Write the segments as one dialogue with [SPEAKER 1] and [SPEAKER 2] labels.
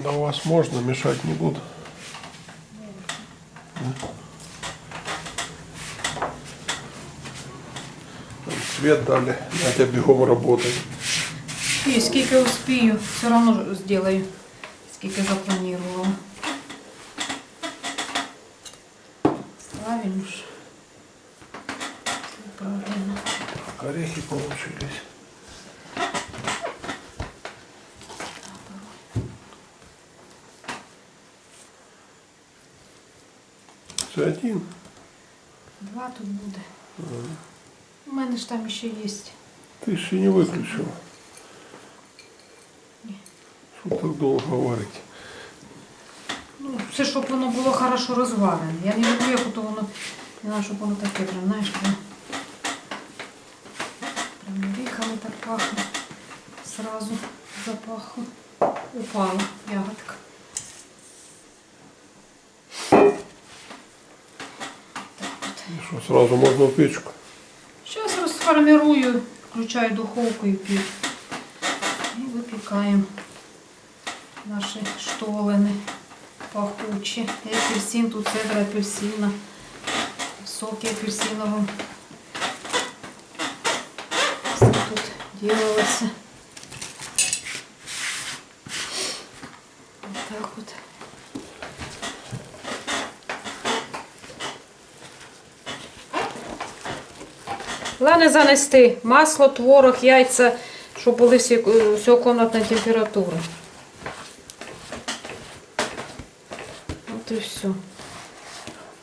[SPEAKER 1] Да у вас можно, мешать не буду. Там Свет дали, Надя бегом работает.
[SPEAKER 2] І скільки успію, все одно зроблю, скільки запланувала. Правильно ж. Все правильно.
[SPEAKER 1] Так, орехи получились. Все один.
[SPEAKER 2] Два тут буде. У мене ж там ще є.
[SPEAKER 1] Ты еще не выключила. Что так долго варить?
[SPEAKER 2] Ну, все, щоб воно було хорошо розварене. Я не люблю, як ото воно, не знаю, щоб воно таке прям, знаєш, прям, прям оріхами так пахне. Сразу запахло. Упала ягодка.
[SPEAKER 1] Что, сразу можно в печку?
[SPEAKER 2] Сейчас расформирую, включаю духовку и пью. И выпекаем наши штолени пахучі. І апельсин, тут цедра апельсина, соки апельсинового. Все тут делалося. Вот так вот. Головне занести масло, творог, яйця, щоб були всі, комнатна всеокомнатна температура. От і все.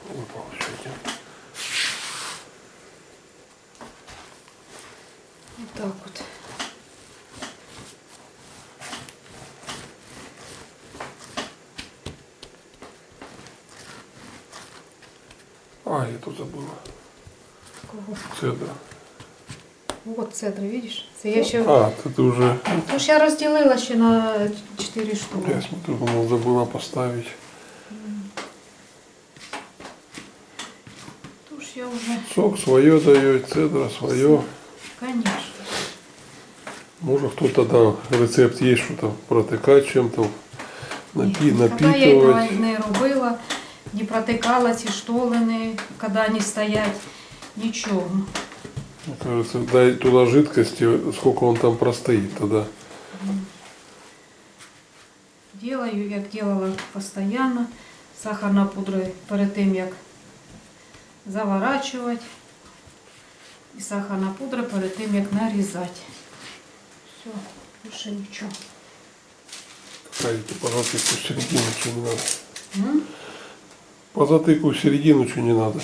[SPEAKER 1] Выпал еще один.
[SPEAKER 2] Вот так вот.
[SPEAKER 1] А, я тут забыла.
[SPEAKER 2] Кого?
[SPEAKER 1] Цедра.
[SPEAKER 2] Вот цедри, видиш? Це я ще.
[SPEAKER 1] А, ты, ты уже,
[SPEAKER 2] Ну ж я розділила ще на 4 штуки.
[SPEAKER 1] я смотрю, думал, забыла поставить.
[SPEAKER 2] Тож я вже,
[SPEAKER 1] Сок свое дает, цедра свое.
[SPEAKER 2] звісно.
[SPEAKER 1] Может кто-то да, рецепт есть, что-то протыкать чем-то, напи,
[SPEAKER 2] Ні, Коли я його
[SPEAKER 1] напитывать.
[SPEAKER 2] не робила, не протикала ці штолини, коли вони стоять, нічого.
[SPEAKER 1] Мне кажется, дай туда жидкости, сколько он там простоит тогда.
[SPEAKER 2] Делаю, як делала постійно, сахарна пудра перед тим, як заворачувати. І сахарна пудра перед тим, як нарізати. Все, більше нічого.
[SPEAKER 1] Ставите по затыку в середину, что не надо.
[SPEAKER 2] М?
[SPEAKER 1] По затыку в середину, что не надо.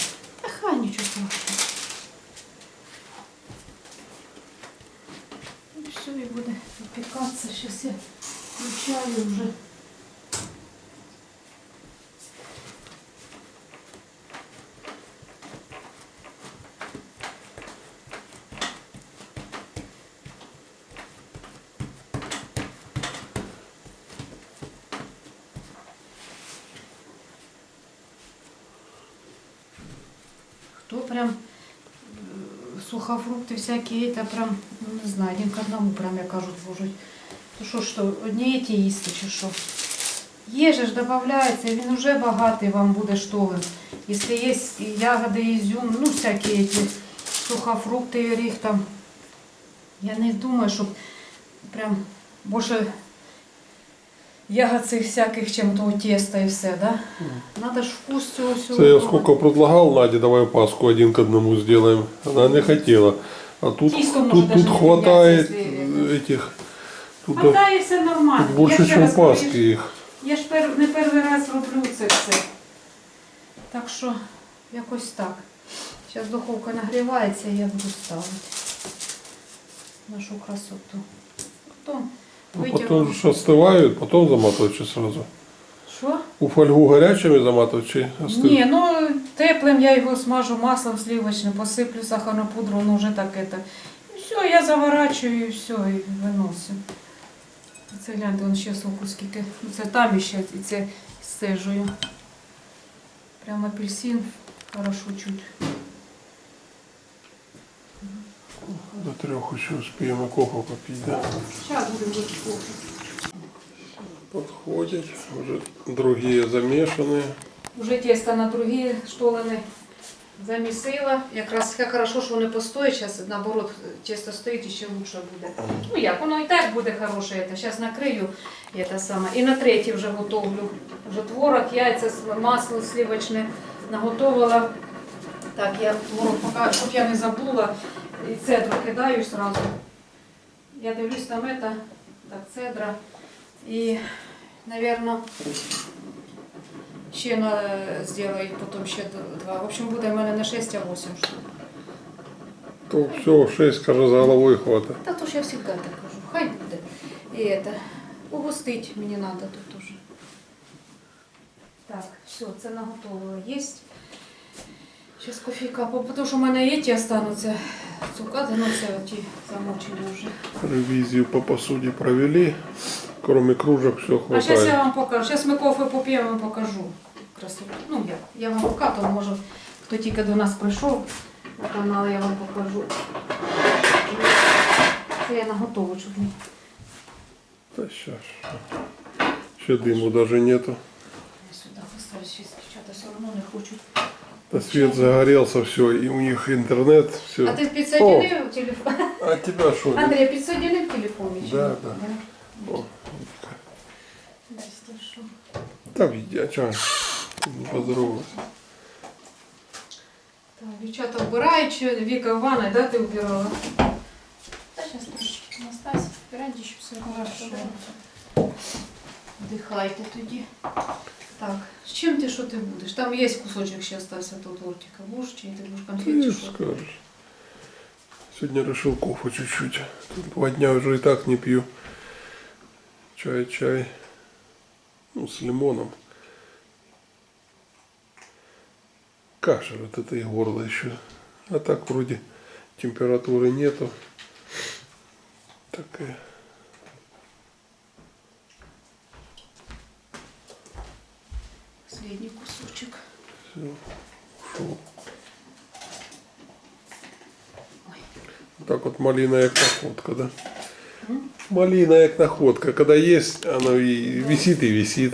[SPEAKER 2] Включаю вже. Хто прям е, сухофрукти всякі, та прям, ну не знаю, один к одному прям, як кажуть, вложить То що ж то, одні ті їсти чи що? Є же ж додається, він вже багатий вам буде штолен. Якщо є і ягоди, ізюм, ну всякі ці сухофрукти, і оріх там. Я не думаю, щоб прям більше ягод цих всяких, чим того теста і все, да? Надо ж вкус цього всього.
[SPEAKER 1] Это я
[SPEAKER 2] пробувати.
[SPEAKER 1] сколько предлагал Наде, давай Пасху один к одному сделаем. Она не хотела. А тут,
[SPEAKER 2] Тісто може
[SPEAKER 1] тут,
[SPEAKER 2] даже
[SPEAKER 1] тут
[SPEAKER 2] не
[SPEAKER 1] хватает
[SPEAKER 2] міняється,
[SPEAKER 1] этих. Тут,
[SPEAKER 2] Хватає все нормально.
[SPEAKER 1] тут больше,
[SPEAKER 2] я ще
[SPEAKER 1] чем
[SPEAKER 2] раз говорю,
[SPEAKER 1] Пасхи их.
[SPEAKER 2] Я ж пер, не перший раз роблю це все. Так що якось так. Зараз духовка нагрівається і я буду ставити нашу красоту. Потім
[SPEAKER 1] Ну,
[SPEAKER 2] витягну.
[SPEAKER 1] потом же остывают, потом заматывать чи сразу.
[SPEAKER 2] Що?
[SPEAKER 1] У фольгу горячими заматывать чи остыв?
[SPEAKER 2] Ні, ну теплим я його смажу маслом сливочним, посиплю сахарну пудру, ну вже так это. І все, я заворачую і все, і виносимо. Це гляньте, он ще соку скільки. Це там іще і це сцежую. Прям апельсин хорошо чуть.
[SPEAKER 1] До трех еще успеем и кофе попить, да?
[SPEAKER 2] Зараз будемо кофе.
[SPEAKER 1] подходит. Уже другие замешанные.
[SPEAKER 2] Уже тесто на другі штолени замісила. Якраз як хорошо, що вони постоять. Зараз наоборот тесто стоїть і ще лучше буде. Ну як, воно і так буде хороше. Зараз накрию і те саме. І на третій вже готовлю. Вже творог, яйця, масло сливочне наготовила. Так, я творог поки, щоб я не забула. І цедру кидаю сразу. Я дивлюсь там это, так, цедра. І, наверное, ще на, сделаю, потім ще два. В общем, буде в мене не 6, а 8 штук.
[SPEAKER 1] То все, 6, каже, за головой хватит.
[SPEAKER 2] Та то ж я завжди так кажу, хай буде. І это, угостить мені треба тут уже. Так, все, це наготовила. Єсть. Зараз кофейка, бо тому що в мене є ті остануться цукати, ну це ті замочені вже.
[SPEAKER 1] Ревизию по посуде провели. Кроме кружек все
[SPEAKER 2] А зараз я вам покажу. Зараз ми кофе поп'ємо, вам покажу красоту. Ну як, я вам покажу, може хто тільки до нас прийшов на канал, я вам покажу. Це я наготову, щоб не.
[SPEAKER 1] Да сейчас. Еще дыму даже нету.
[SPEAKER 2] Я сюди поставлю, дівчата все одно не хочуть.
[SPEAKER 1] Да свет загорелся, все, и у них интернет, все.
[SPEAKER 2] А ти підсоединив телефон?
[SPEAKER 1] А тебя что?
[SPEAKER 2] Андрій, підсоединив телефон? чи
[SPEAKER 1] Да,
[SPEAKER 2] ні?
[SPEAKER 1] да. О,
[SPEAKER 2] Десь ти що?
[SPEAKER 1] Там видя, что? Поздоровалась.
[SPEAKER 2] Так, дівчата вбирають, чи Віка в ванной, да, ти вбирала? Та зараз трошки Настасі, вбирайте, щоб все хорошо. Вдихайте тоді. Так, з чим ти що ти будеш? Там є кусочок ще остався того тортика. Будеш чи ти будеш конфети?
[SPEAKER 1] Ты
[SPEAKER 2] що?
[SPEAKER 1] скажешь. Сегодня решил кофе чуть-чуть. Тут два дня уже и так не пью. Чай, чай. Ну, с лимоном. Кашель вот это и горло еще. А так вроде температуры нету. Такая.
[SPEAKER 2] Последній кусочок.
[SPEAKER 1] Все. Ушел.
[SPEAKER 2] Ой.
[SPEAKER 1] Так вот малина як находка, да?
[SPEAKER 2] М?
[SPEAKER 1] Малина як находка. Когда есть, она и висит, и висит.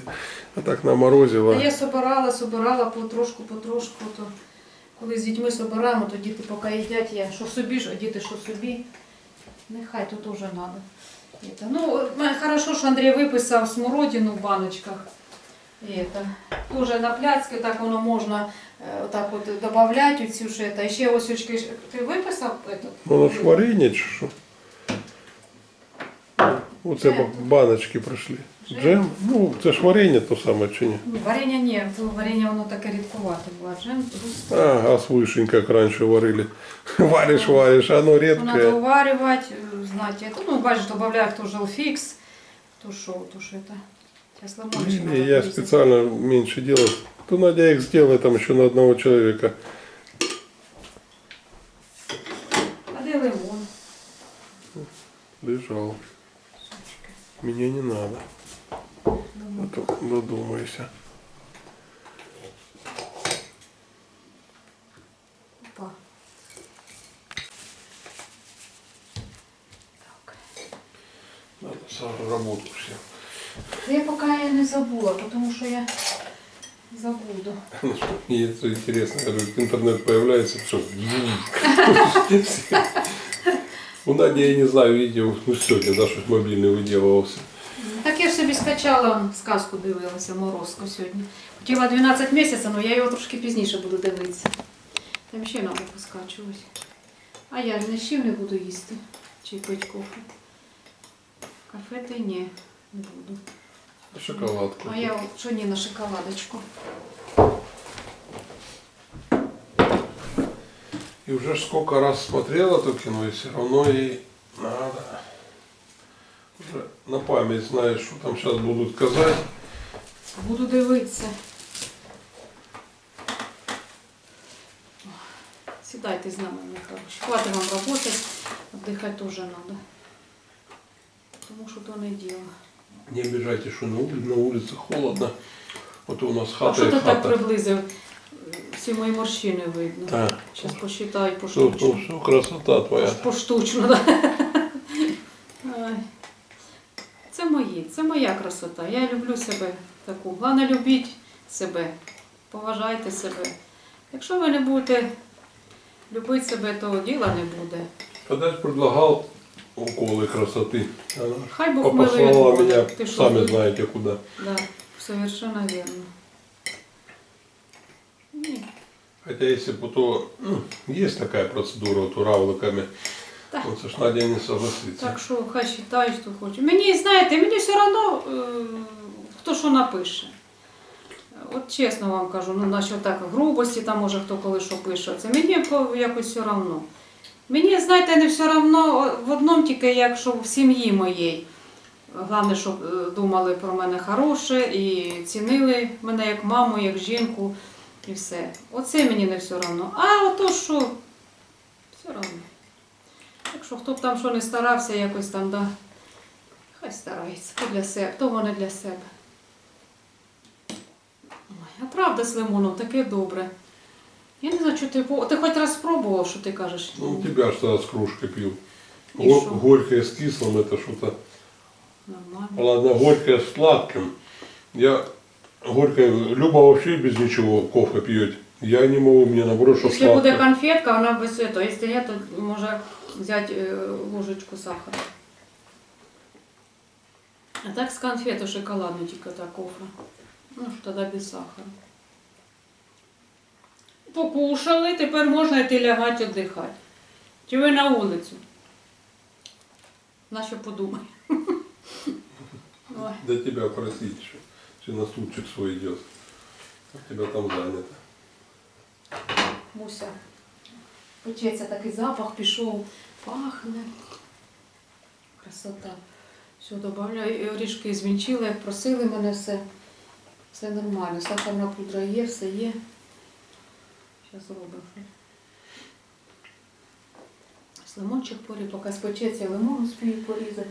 [SPEAKER 1] А так наморозила.
[SPEAKER 2] А я собирала, собирала потрошку, потрошку. То коли з дітьми собираємо, то діти поки їдять, я що собі, що діти що собі. Нехай тут теж треба. Ну, мене хорошо, що Андрій виписав смородину в баночках. І это. Тоже на пляцки так воно можна е, отак от додавати оцю ж это. І ще ось очки. Ти виписав этот?
[SPEAKER 1] Ну, воно ж варенье чи що? Оце
[SPEAKER 2] Джем.
[SPEAKER 1] баночки прийшли.
[SPEAKER 2] Джем?
[SPEAKER 1] Джем? Ну, це ж варенье то саме чи ні?
[SPEAKER 2] Ні, Варення ні, то варення воно таке рідкувате було. Джем густе.
[SPEAKER 1] А, а с вышень, как раньше варили. Варишь, варишь, оно
[SPEAKER 2] Ну, Надо
[SPEAKER 1] редкое.
[SPEAKER 2] уваривать, э, знать это. Ну, бачишь, добавляю кто желфикс, то шо, то что это. Сейчас лимончик
[SPEAKER 1] Не,
[SPEAKER 2] надо
[SPEAKER 1] я
[SPEAKER 2] порезать.
[SPEAKER 1] специально меньше делал. То Надя их сделай там еще на одного человека.
[SPEAKER 2] А где лимон?
[SPEAKER 1] Лежал. Мне не надо. А то додумайся.
[SPEAKER 2] Опа. Так.
[SPEAKER 1] Надо сразу работу все.
[SPEAKER 2] Да я пока я не забула, потому что я забуду.
[SPEAKER 1] Ну что, Мне это интересно, когда интернет появляется, все. У Нади, я не знаю, видео, ну сегодня, да, что мобильный выделывался.
[SPEAKER 2] Так я ж собі скачала он, сказку дивилася, Морозко сьогодні. Хотіла 12 місяців, але я його трошки пізніше буду дивитися. Там ще треба поскачувати. А я ж не з чим не буду їсти. Чи пити кофе. Кафе ти ні, не буду.
[SPEAKER 1] Шоколадку.
[SPEAKER 2] А я от що ні на шоколадочку.
[SPEAKER 1] И уже сколько раз смотрела то кино, и все равно ей надо. Уже на память знаешь, что там сейчас будут сказать.
[SPEAKER 2] Буду дивитися. Сідайте з нами, хороші. Хватить вам роботи, віддихати теж треба. Тому що то не діло.
[SPEAKER 1] Не обижайте, что на, ули- на улице холодно. Вот у нас
[SPEAKER 2] А
[SPEAKER 1] хата
[SPEAKER 2] що
[SPEAKER 1] и
[SPEAKER 2] ти так
[SPEAKER 1] хата.
[SPEAKER 2] приблизив? Всі мої морщини видно.
[SPEAKER 1] Так.
[SPEAKER 2] Зараз посчитаю
[SPEAKER 1] Все,
[SPEAKER 2] поштучно.
[SPEAKER 1] все, красота твоя.
[SPEAKER 2] Поштучно, да. Ай. Це мої, це моя красота. Я люблю себе таку. Головне, любіть себе, поважайте себе. Якщо ви не будете любити себе, то діла не буде.
[SPEAKER 1] Когда предлагал уколы красоты, она
[SPEAKER 2] Хай Бог
[SPEAKER 1] послала
[SPEAKER 2] буде.
[SPEAKER 1] меня,
[SPEAKER 2] Ти що,
[SPEAKER 1] сами знаете куда.
[SPEAKER 2] Да, совершенно верно. Ні.
[SPEAKER 1] Хотя если бы то, ну, есть такая процедура вот уравликами,
[SPEAKER 2] Так.
[SPEAKER 1] вот це ж Надя не согласится.
[SPEAKER 2] Так що хай вважає, що хоче. Мені, знаєте, мені все одно, е, хто що напише. От чесно вам кажу, ну насчет так грубості, там може хто коли що пише. Це мені по- якось все одно. Мені, знаєте, не все одно в одному тільки, якщо в сім'ї моїй. Головне, щоб е, думали про мене хороше і цінили мене як маму, як жінку і все. Оце мені не все одно. А ото що, все одно. Якщо хто б там що не старався, якось там, да, хай старається. Хто для себе, хто вони для себе. Ой, а правда з лимоном таке добре. Я не знаю, що ти Ти хоч раз спробував, що ти кажеш?
[SPEAKER 1] Ну, у тебя что с кружкой пил.
[SPEAKER 2] И
[SPEAKER 1] Го-
[SPEAKER 2] шо?
[SPEAKER 1] горькое с кислым, это что-то.
[SPEAKER 2] Нормально.
[SPEAKER 1] Ладно, горькое с сладким. Я горькое, Люба вообще без ничего кофе пьет. Я не могу, мне наоборот, что
[SPEAKER 2] Якщо буде
[SPEAKER 1] сладкое.
[SPEAKER 2] конфетка, вона без этого. Якщо ні, то може взяти е, ложечку сахара. А так з конфету шоколадну тільки та кофе. Ну, тоді без сахара. Покушали, тепер можна йти лягати, віддихати. Чи ви на вулицю? На що подумай. Ой.
[SPEAKER 1] До тебя просить еще. Все на стульчик свой идет. А тебя там занято.
[SPEAKER 2] Муся. Печеться такий запах пішов, пахне. Красота. Все, додаю. І Орішки як просили мене все. Все нормально. Сахарна пудра є, все є. Зараз робимо. Лимончик порі, поки спечеться, лимон успію порізати.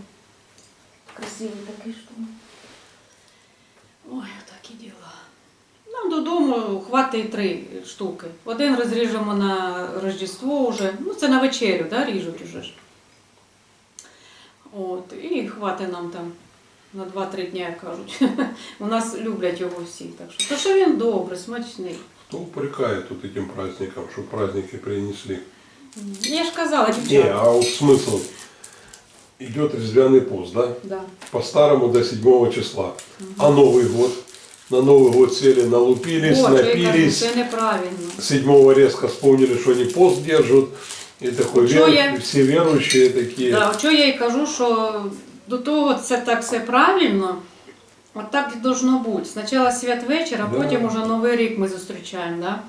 [SPEAKER 2] Красивий такий що Ой, такі діла. Нам додому хватить три штуки. Один розріжемо на Рождество вже. Ну, це на вечерю, да, ріжуть уже ж. От, і хватить нам там на 2-3 дні, як кажуть. У нас люблять його всі. Так що, то що він добрий, смачний.
[SPEAKER 1] Кто упрекает тут этим праздником, что праздники принесли?
[SPEAKER 2] Я ж казала,
[SPEAKER 1] Не,
[SPEAKER 2] дівчата.
[SPEAKER 1] а вот смысл. Идет резвяный пост, да?
[SPEAKER 2] Да.
[SPEAKER 1] По-старому до 7 числа. А Новый год? На Новый год сели, налупились,
[SPEAKER 2] От, я кажу,
[SPEAKER 1] напились.
[SPEAKER 2] це неправильно.
[SPEAKER 1] Седьмого резко вспомнили, что они пост держат. И такой, вер-
[SPEAKER 2] я-
[SPEAKER 1] все верующие такие.
[SPEAKER 2] Да, що я і кажу, що до того це так все правильно. От так і должно бути. Спочатку святвечір, а
[SPEAKER 1] Да.
[SPEAKER 2] потім уже Новий рік ми зустрічаємо. Да?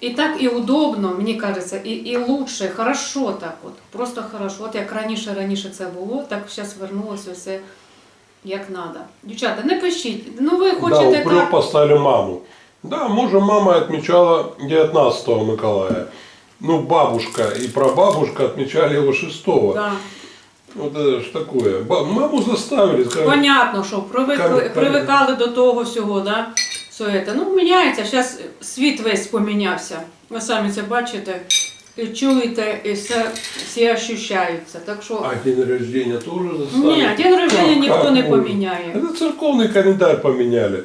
[SPEAKER 2] І так і удобно, мені кажеться, і, і лучше, хорошо так от. Просто хорошо. От як раніше раніше це було, так зараз вернулося все як треба. Дівчата, не пишіть. Ну ви
[SPEAKER 1] да,
[SPEAKER 2] хочете
[SPEAKER 1] упрек
[SPEAKER 2] так.
[SPEAKER 1] поставили маму. Да, может, мама отмечала 19 Миколая. Ну, бабушка и прабабушка отмечали его 6
[SPEAKER 2] Да.
[SPEAKER 1] Вот это ж такое. Ба- маму заставили, сказали,
[SPEAKER 2] Понятно, що привикли,
[SPEAKER 1] Кам-
[SPEAKER 2] привикали до того всього, да? Все це. Ну, міняється, зараз світ весь помінявся. Ви самі це бачите, і чуєте, і все, всі ощущаються. Так що,
[SPEAKER 1] а день рождения тоже заставили.
[SPEAKER 2] ні, день рождения
[SPEAKER 1] Как-
[SPEAKER 2] ніхто
[SPEAKER 1] как
[SPEAKER 2] не
[SPEAKER 1] можно?
[SPEAKER 2] поміняє.
[SPEAKER 1] Это церковный календарь поменяли.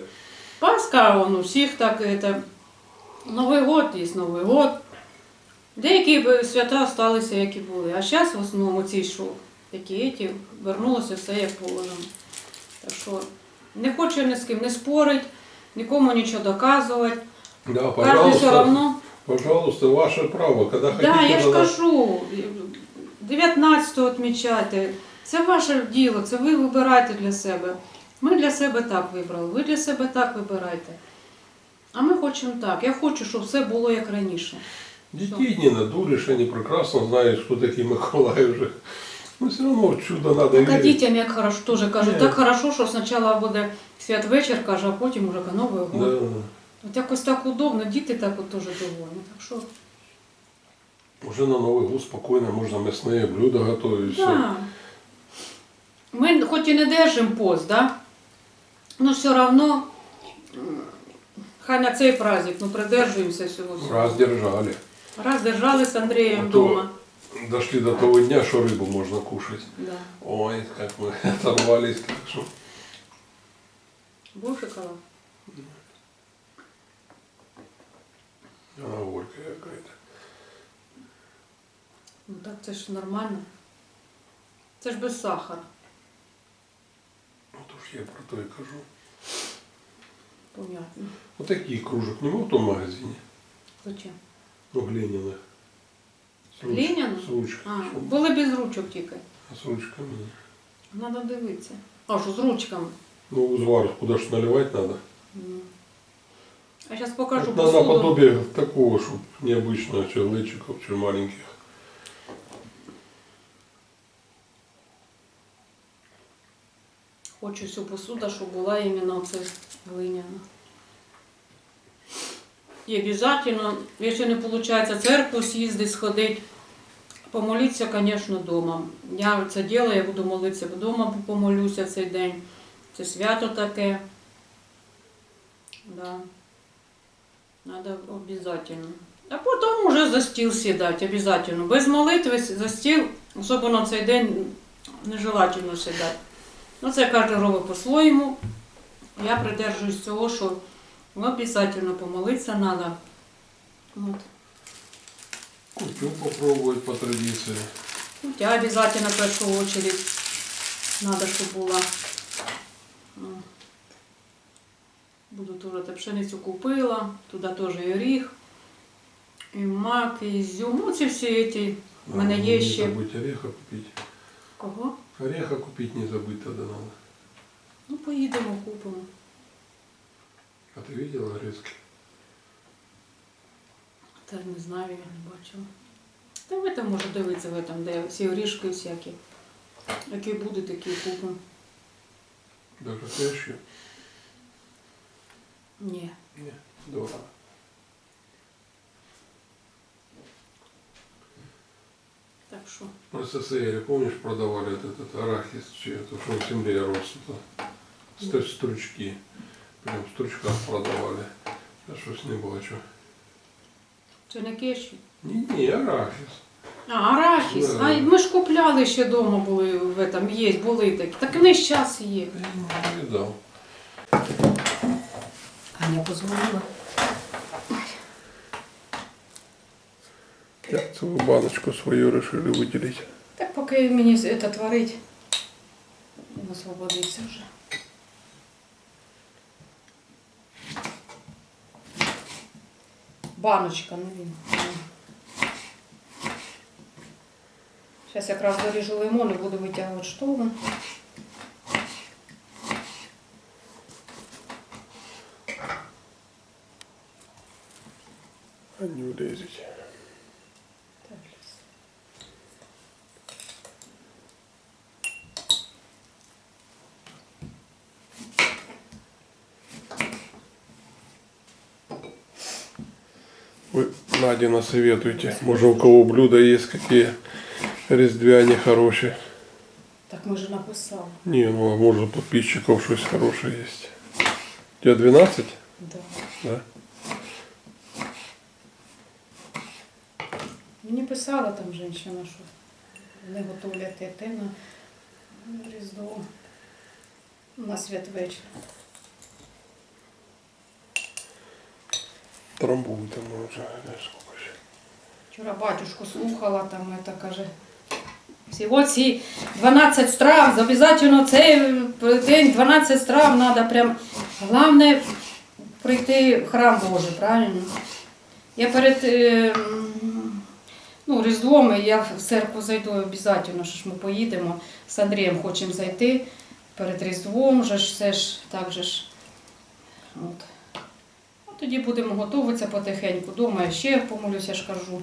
[SPEAKER 2] Пасха, он у всіх так, это, Новий год є Новий год. Деякі б свята сталися, які були. А зараз в основному ці що, такі ті, вернулося все як положено. Так що не хоче ні з ким не спорить, нікому нічого доказувати.
[SPEAKER 1] Да,
[SPEAKER 2] Кожен все
[SPEAKER 1] пожалуйста,
[SPEAKER 2] одно.
[SPEAKER 1] пожалуйста, ваше право. Когда хотите,
[SPEAKER 2] Да, я ж кажу, 19-го відмічати. Це ваше діло, це ви вибираєте для себе. Ми для себе так вибрали, ви для себе так вибирайте. А ми хочемо так. Я хочу, щоб все було як раніше.
[SPEAKER 1] Детей не надуришь, они прекрасно знают, что такие Миколаи уже. Но все равно чудо надо
[SPEAKER 2] Так а
[SPEAKER 1] верить.
[SPEAKER 2] дітям як хорошо, теж кажуть,
[SPEAKER 1] Ні.
[SPEAKER 2] так хорошо, що спочатку буде святвечір, каже, а потім уже Новий год.
[SPEAKER 1] Да.
[SPEAKER 2] От якось так удобно, діти так от теж довольні. Так що,
[SPEAKER 1] Уже на Новый год спокойно можно мясные блюда готовить. всё.
[SPEAKER 2] да. Ми хоч і не держимо пост, да? но все одно, м, хай на цей праздник, ну придержуємося всього. цього.
[SPEAKER 1] Раз держали.
[SPEAKER 2] Раз держали з Андрієм
[SPEAKER 1] А то-
[SPEAKER 2] вдома.
[SPEAKER 1] Дошли до того дня, что рыбу можно кушать.
[SPEAKER 2] Да.
[SPEAKER 1] Ой, как мы оторвались. Так что
[SPEAKER 2] Будешь Шоколад?
[SPEAKER 1] Она горькая какая-то.
[SPEAKER 2] Ну так це ж нормально. Це ж без сахара.
[SPEAKER 1] Ну то ж я про то и кажу.
[SPEAKER 2] Понятно.
[SPEAKER 1] Вот таких кружек нема в том магазине.
[SPEAKER 2] Зачем?
[SPEAKER 1] Ну, руч-
[SPEAKER 2] Глиняных?
[SPEAKER 1] С ручками.
[SPEAKER 2] А, були без ручок тільки.
[SPEAKER 1] А с ручками.
[SPEAKER 2] Надо дивитися. А що з ручками?
[SPEAKER 1] Ну, узвар куда ж наливать надо.
[SPEAKER 2] М. А зараз покажу
[SPEAKER 1] Это на
[SPEAKER 2] посуду.
[SPEAKER 1] наподобие такого, чтобы необычного, че лычиков, че маленьких.
[SPEAKER 2] Хочу всю посуду, щоб була іменно це глиняна. І обов'язково, якщо не виходить в церкву з'їздити, сходити, помолитися, звісно, вдома. Я це діло, я буду молитися вдома, помолюся цей день. Це свято таке. Да. Надо обов'язково. А потім уже за стіл сідати, обов'язково. Без молитви за стіл, особливо цей день, нежелательно сідати. Ну, це кожен робить по-своєму. Я придержуюсь цього, що обов'язково помолитися треба. От.
[SPEAKER 1] Кутю попробовать по традиции.
[SPEAKER 2] Кутя обязательно в першу очередь надо, щоб була. Ну, Буду теж та пшеницю купила, туди теж і оріх, і мак, і ізюм. Ну, ці всі ці. У мене є
[SPEAKER 1] не
[SPEAKER 2] ще.
[SPEAKER 1] забыть ореха купить.
[SPEAKER 2] Кого?
[SPEAKER 1] Ореха купить не забыть тогда надо.
[SPEAKER 2] Ну, поїдемо, купимо.
[SPEAKER 1] А ты видела резки?
[SPEAKER 2] Та не знаю, я не бачила. Та ви там може дивитися ви там, де всі орішки всякі. Які будуть, такі купимо.
[SPEAKER 1] Даже фреши?
[SPEAKER 2] Ні.
[SPEAKER 1] Нет, дорого.
[SPEAKER 2] Так що.
[SPEAKER 1] В СССР, помнишь, продавали этот, этот арахис, чей, то, что в земле рос, это, ст- стручки. Прям в стручках продавали. А что с ним было, что?
[SPEAKER 2] Це не кеші.
[SPEAKER 1] Не-не, арахис.
[SPEAKER 2] А, арахіс.
[SPEAKER 1] Да.
[SPEAKER 2] А ми ж купляли ще вдома були в этом, є, були такі. Так вони ж час є.
[SPEAKER 1] Да я не видал.
[SPEAKER 2] Аня позвонила.
[SPEAKER 1] Я целую баночку свою решили выделить.
[SPEAKER 2] Так поки мені це творить, він освободиться вже. Баночка, не він. Зараз якраз доріжу лимон і буду витягувати штову.
[SPEAKER 1] Влезет.
[SPEAKER 2] Так,
[SPEAKER 1] Вы, Надя, насоветуйте. Может, у кого блюда есть какие рездвяне хорошие.
[SPEAKER 2] Так ми ж написали.
[SPEAKER 1] Не, ну, а может, у подписчиков что-то хорошее есть. У тебя 12?
[SPEAKER 2] Да.
[SPEAKER 1] Да.
[SPEAKER 2] Писала там жінка, що вони готовлять те на Різдво. На святвечір.
[SPEAKER 1] Трамбуй там уже, сколько еще.
[SPEAKER 2] Вчора батюшку слухала, там це каже. Всього ці 12 страв, обов'язково цей день 12 страв треба прям. Головне прийти в храм Божий, правильно? Я перед е, м, ну, Різдвом я в церкву зайду обов'язково, що ж ми поїдемо. З Андрієм хочемо зайти перед Різдвом, же ж все ж так же ж. От. Ну, тоді будемо готуватися потихеньку. Дома я ще помолюся, ж кажу.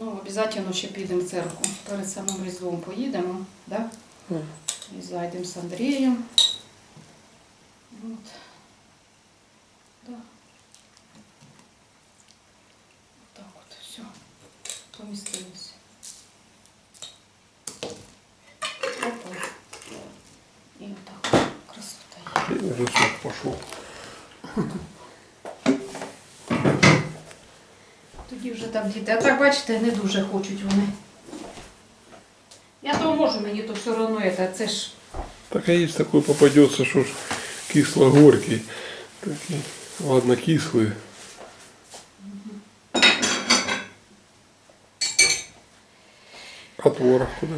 [SPEAKER 2] Ну, обов'язково ще підемо в церкву. Перед самим Різдвом поїдемо, да? І зайдемо з Андрієм. От. Да. Тоді вже так діти. А так, бачите, не дуже хочуть вони. Я то можу, мені то все одно це, це ж
[SPEAKER 1] Так а если такой попадется, что ж кисло-горький. Такий. Ладно, кислый. А творог куда?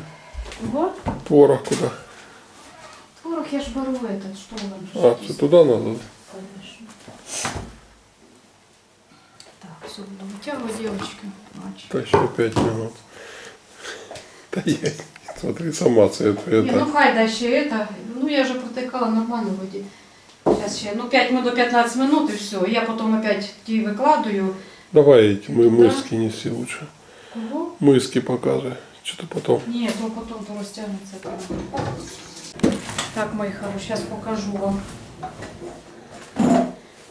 [SPEAKER 2] Вот.
[SPEAKER 1] Творог куда?
[SPEAKER 2] Творог я ж беру этот, что вам?
[SPEAKER 1] А, це туди надо?
[SPEAKER 2] Мальчик.
[SPEAKER 1] Та ще 5 минут. Та я, смотри, сама це
[SPEAKER 2] Не,
[SPEAKER 1] это.
[SPEAKER 2] ну хай да ще это. Ну я же протыкала нормально вроде. Сейчас ще, ну 5 минут до 15 минут и все. Я потом опять ті викладую.
[SPEAKER 1] Давай эти мы
[SPEAKER 2] Туда.
[SPEAKER 1] миски неси лучше.
[SPEAKER 2] Кого?
[SPEAKER 1] Миски показывай. Что-то потом.
[SPEAKER 2] Ні, то потом то розтягнеться. прямо. Так, мої хороші, зараз покажу вам.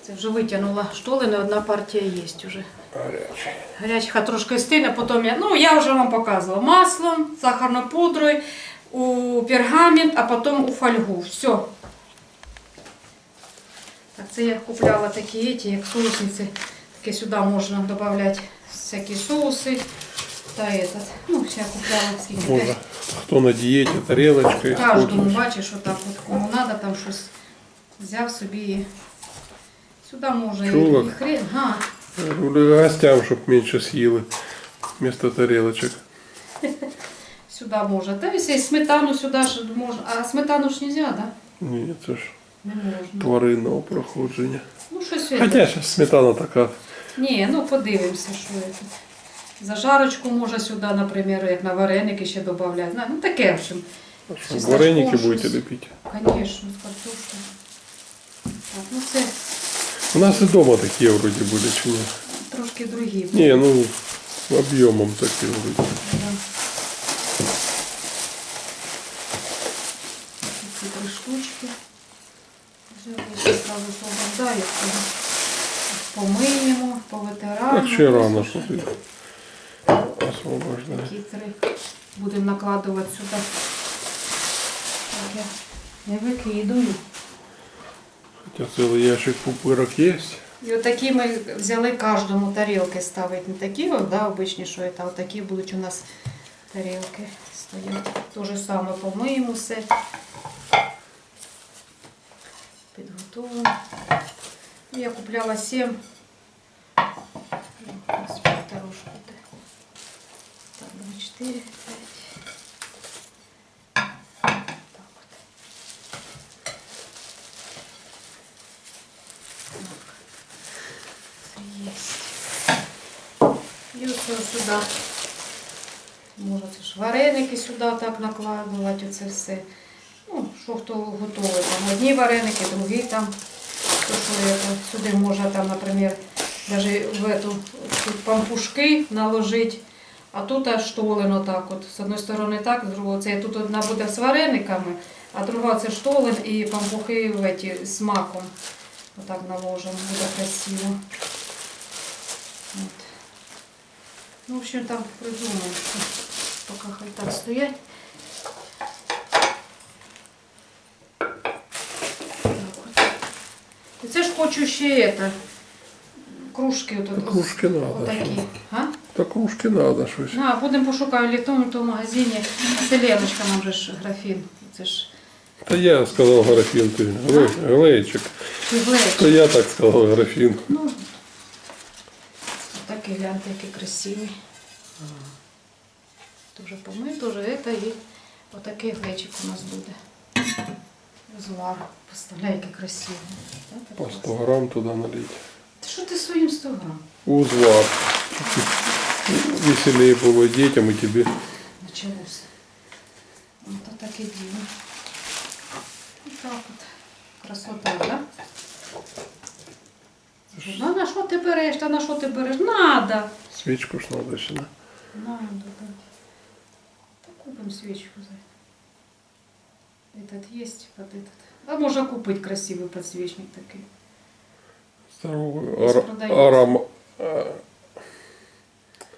[SPEAKER 2] Це вже витягнула штолини, одна партія є вже.
[SPEAKER 1] Горячий.
[SPEAKER 2] Гарячка трошки стине, потім я, ну я вже вам показувала. Маслом, сахарною пудрою, у пергамент, а потім у фольгу. Все. Так, це я купляла такі еті, як соусниці. Таке сюди можна додати всякі соуси. Та этот. Ну, я купляла скільки.
[SPEAKER 1] Можно. Кто на диете, тарелочкой.
[SPEAKER 2] Кожному
[SPEAKER 1] хочешь.
[SPEAKER 2] бачиш, отак от кому треба, там щось взяв собі. і Сюди можна
[SPEAKER 1] Чулок.
[SPEAKER 2] і хрен. Ага.
[SPEAKER 1] Говорю, Гостям, чтобы меньше съели. Вместо тарелочек.
[SPEAKER 2] Сюди можна. Та ось і сметану сюди ж можна. А сметану ж не можна. Да?
[SPEAKER 1] Ні, це ж
[SPEAKER 2] Не можна.
[SPEAKER 1] тваринного проходження.
[SPEAKER 2] Ну, щось це.
[SPEAKER 1] Хоча зараз сметана така.
[SPEAKER 2] Ні, ну подивимося, що це. Зажарочку можна сюди, наприклад, як на вареники ще додати. Ну таке, в общем.
[SPEAKER 1] Що,
[SPEAKER 2] Чесночком
[SPEAKER 1] Вареники
[SPEAKER 2] щось.
[SPEAKER 1] будете лепить.
[SPEAKER 2] Звісно, з картошкою. Так, ну це
[SPEAKER 1] У нас і вдома такі вроді були, чи ні?
[SPEAKER 2] трошки другі.
[SPEAKER 1] Ні, ну об'ємом такі вроді.
[SPEAKER 2] Ці три штучки. Ще сразу освобождаю. Помиємо, повитираємо.
[SPEAKER 1] Так ще рано, що ти освобождає.
[SPEAKER 2] Такі три будемо накладувати сюди. Так, я не викидаю.
[SPEAKER 1] Хоча цілий ящик пупирок є.
[SPEAKER 2] І отакі ми взяли кожному тарілки ставити. Не такі, да, обичні, що це, а отакі будуть у нас тарілки стоять. Те ж саме помиємо все. Підготовимо. Ну, Я купляла 7. Ось трошки. Так, 2, 4, 5. Так от. Це єсть І оце сюди. Може, це ж вареники сюди так накладувати, оце все. Ну, що хто готовий. Там одні вареники, другі там. То, що это, сюди можна там, наприклад, даже в эту тут пампушки наложити. А тут аж штолен отак от. З одної сторони так, з другої це тут одна буде з варениками, а друга це штолен і пампухи в эти, з маком. Отак наложимо, буде красиво. Ну, в общем, там придумаємо. Поки хай так стоять. І це ж хочу ще это, кружки отут.
[SPEAKER 1] Кружки надо.
[SPEAKER 2] Отакі. А?
[SPEAKER 1] Та кружки треба щось.
[SPEAKER 2] На, будемо пошукати в літому тому магазині. Це Леночка нам же ж графін. Це ж
[SPEAKER 1] Та я сказав графін, ти глечик.
[SPEAKER 2] чи глечик.
[SPEAKER 1] То я так сказав графін.
[SPEAKER 2] Ну, такий гляньте, який красивий. Дуже помив, дуже это і отакий глечик у нас буде. Звар. Представляй, який красивий. Так
[SPEAKER 1] По 100 грам туди налить.
[SPEAKER 2] Та що ти своїм 100 грам?
[SPEAKER 1] Узвар. Веселее було дітям і тобі.
[SPEAKER 2] Началося. Ото таке діло. Отак от. Красота, да? Ну, на що ти береш? Та на що ти береш? Надо.
[SPEAKER 1] Свічку ж треба ще. да?
[SPEAKER 2] Надо, да. Та купим свечку за это. Этот есть под этот. А можно купить красивый подсвечник такой.
[SPEAKER 1] Здоровий
[SPEAKER 2] Десь
[SPEAKER 1] ара-
[SPEAKER 2] продається.
[SPEAKER 1] арам... а,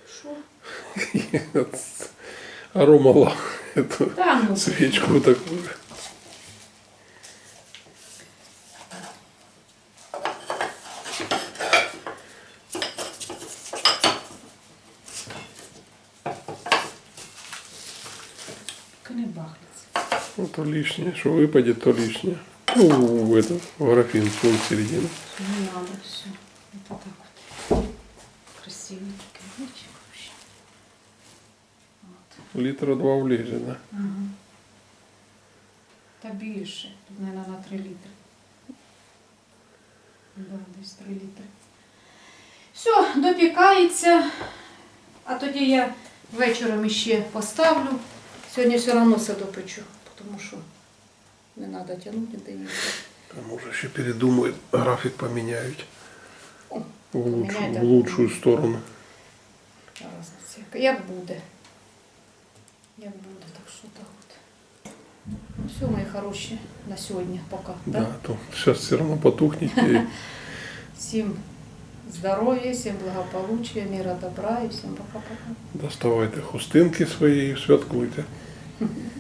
[SPEAKER 2] Шо?
[SPEAKER 1] Аромала. Эту
[SPEAKER 2] Да ну.
[SPEAKER 1] свечку такую. то лишнее. Что выпадет, то лишнее. Ну, в этот, в графин сунь в середину.
[SPEAKER 2] Не надо все. Это так вот. Красивенький лучик вообще. Вот.
[SPEAKER 1] Литра два влезет, да?
[SPEAKER 2] Ага. Та більше. Тут, мабуть, на 3 літри. Да, десь 3 літри. Все, допікається. А тоді я вечором іще поставлю. Сьогодні все одно все допечу, тому що не треба тягнути до її.
[SPEAKER 1] Там уже еще передумают, график поменяют.
[SPEAKER 2] О,
[SPEAKER 1] В, лучшую, в
[SPEAKER 2] да.
[SPEAKER 1] сторону.
[SPEAKER 2] Як буде. Як буде, так що так от. Ну, все, мої хороші, на сьогодні поки.
[SPEAKER 1] Да, а то сейчас все равно потухнет. и
[SPEAKER 2] Всім здоров'я, всім благополуччя, міра добра і всім пока-пока.
[SPEAKER 1] доставайте хустинки свои и святкуйте.